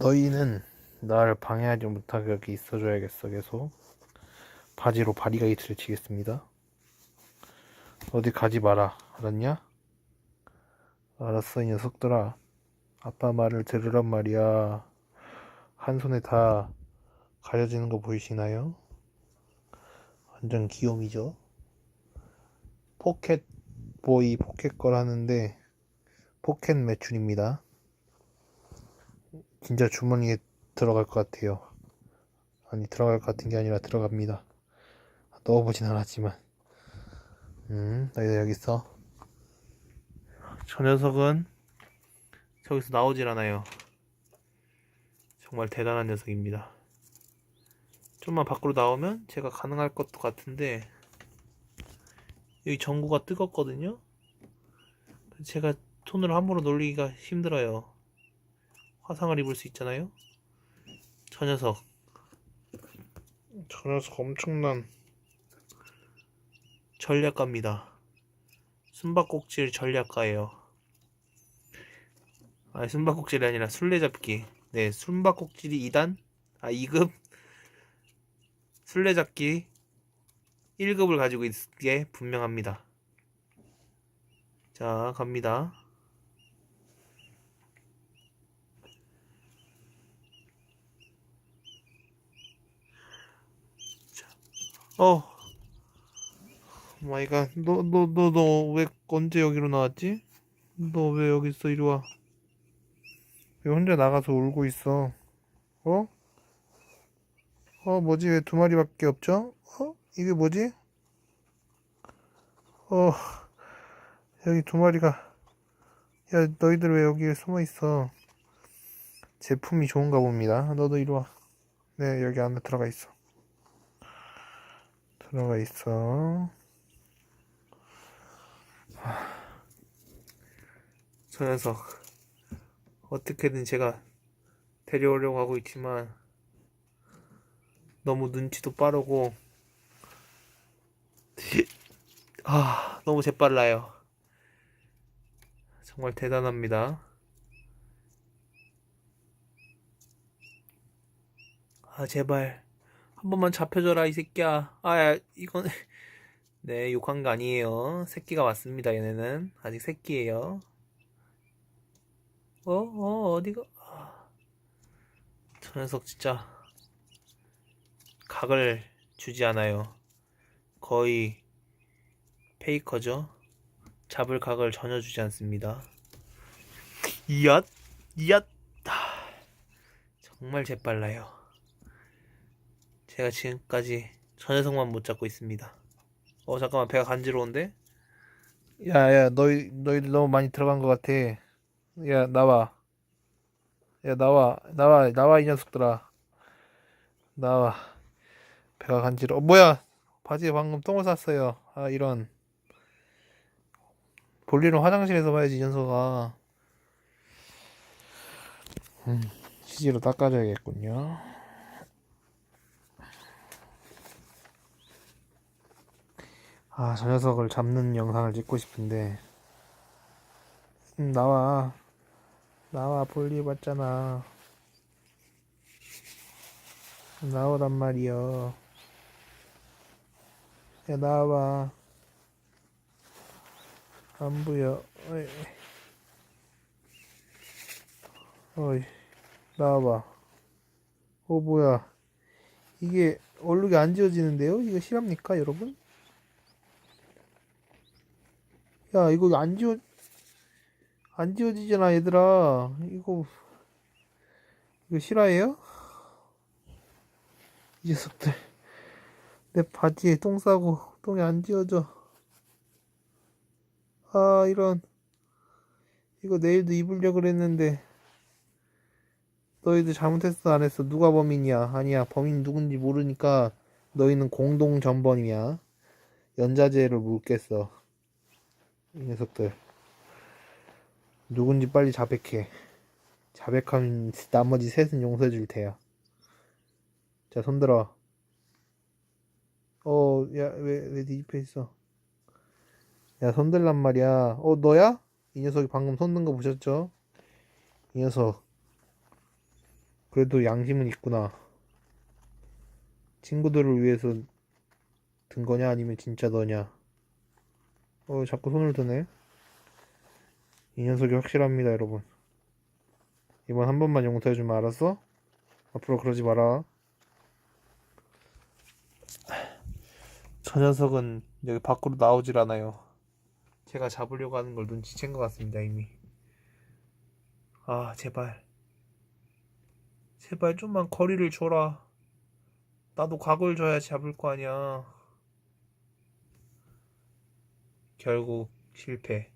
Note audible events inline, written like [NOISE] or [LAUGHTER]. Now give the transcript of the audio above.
너희는 나를 방해하지 못하게 여기 있어줘야겠어 계속. 바지로 바리가이트를 치겠습니다. 어디 가지 마라 알았냐? 알았어 이 녀석들아. 아빠 말을 들으란 말이야. 한 손에 다 가려지는 거 보이시나요? 완전 귀요미죠? 포켓 보이 포켓걸 하는데 포켓 매출입니다 진짜 주머니에 들어갈 것 같아요. 아니 들어갈 것 같은 게 아니라 들어갑니다. 넣어보진 않았지만 음 너희들 여기 있어. 저 녀석은 저기서 나오질 않아요. 정말 대단한 녀석입니다. 좀만 밖으로 나오면 제가 가능할 것도 같은데 여기 전구가 뜨겁거든요. 제가 손으로 함부로 놀리기가 힘들어요. 화상을 입을 수 있잖아요. 저 녀석. 저 녀석 엄청난 전략가입니다. 숨바꼭질 전략가예요. 아니 숨바꼭질이 아니라 술래잡기. 네, 숨바꼭질이 2단? 아 2급? 술래잡기 1급을 가지고 있게 분명합니다. 자, 갑니다. 어. 마이 갓. 너, 너, 너, 너, 왜, 언제 여기로 나왔지? 너 왜 여기 있어? 이리 와. 왜 혼자 나가서 울고 있어? 어? 어, 뭐지? 왜 두 마리밖에 없죠? 어? 이게 뭐지? 어, 여기 두 마리가. 야, 너희들 왜 여기에 숨어 있어? 제품이 좋은가 봅니다. 너도 이리 와. 네, 여기 안에 들어가 있어. 들어가 있어. 저 녀석 어떻게든 제가 데려오려고 하고 있지만 너무 눈치도 빠르고 [LAUGHS] 아 너무 재빨라요. 정말 대단합니다. 아 제발 한 번만 잡혀줘라 이 새끼야. 아 이건 [LAUGHS] 네 욕한 거 아니에요. 새끼가 맞습니다. 얘네는 아직 새끼예요. 어? 어 어디가? 아, 저 녀석 진짜 각을 주지 않아요. 거의 페이커죠. 잡을 각을 전혀 주지 않습니다. 이앗 이앗 아, 정말 재빨라요. 제가 지금까지 저 녀석만 못 잡고 있습니다. 어 잠깐만 배가 간지러운데? 야야 너희 너희들 너무 많이 들어간 것 같아. 야 나와. 야 나와 나와 나와 이 녀석들아. 나와. 배가 간지러. 어, 뭐야? 바지에 방금 똥을 쌌어요. 아 이런. 볼일은 화장실에서 봐야지 이 녀석아. 음, CG로 닦아줘야겠군요. 아, 저 녀석을 잡는 영상을 찍고 싶은데. 음, 나와. 나와, 볼일 봤잖아. 나오란 말이여. 야, 나와봐. 안 보여. 어이. 어이. 나와봐. 어, 뭐야. 이게 얼룩이 안 지워지는데요? 이거 실합니까, 여러분? 야, 이거 안 지워, 안 지워지잖아, 얘들아. 이거, 이거 실화예요? 이 녀석들. 내 바지에 똥 싸고, 똥이 안 지워져. 아, 이런. 이거 내일도 입으려고 그랬는데. 너희들 잘못했어, 안 했어? 누가 범인이야? 아니야, 범인 누군지 모르니까 너희는 공동 전범이야. 연자제를 물겠어. 이 녀석들 누군지 빨리 자백해 자백하면 나머지 셋은 용서해 줄 테야 자 손들어 어 야 왜왜 뒤집혀 있어 야 손들란 말이야 어 너야? 이 녀석이 방금 손든 거 보셨죠? 이 녀석 그래도 양심은 있구나. 친구들을 위해서 든 거냐 아니면 진짜 너냐? 어, 자꾸 손을 드네. 이 녀석이 확실합니다, 여러분. 이번 한 번만 용서해주면 알았어? 앞으로 그러지 마라. 저 녀석은 여기 밖으로 나오질 않아요. 제가 잡으려고 하는 걸 눈치챈 것 같습니다, 이미. 아, 제발. 제발 좀만 거리를 줘라. 나도 각을 줘야 잡을 거 아니야. 결국 실패.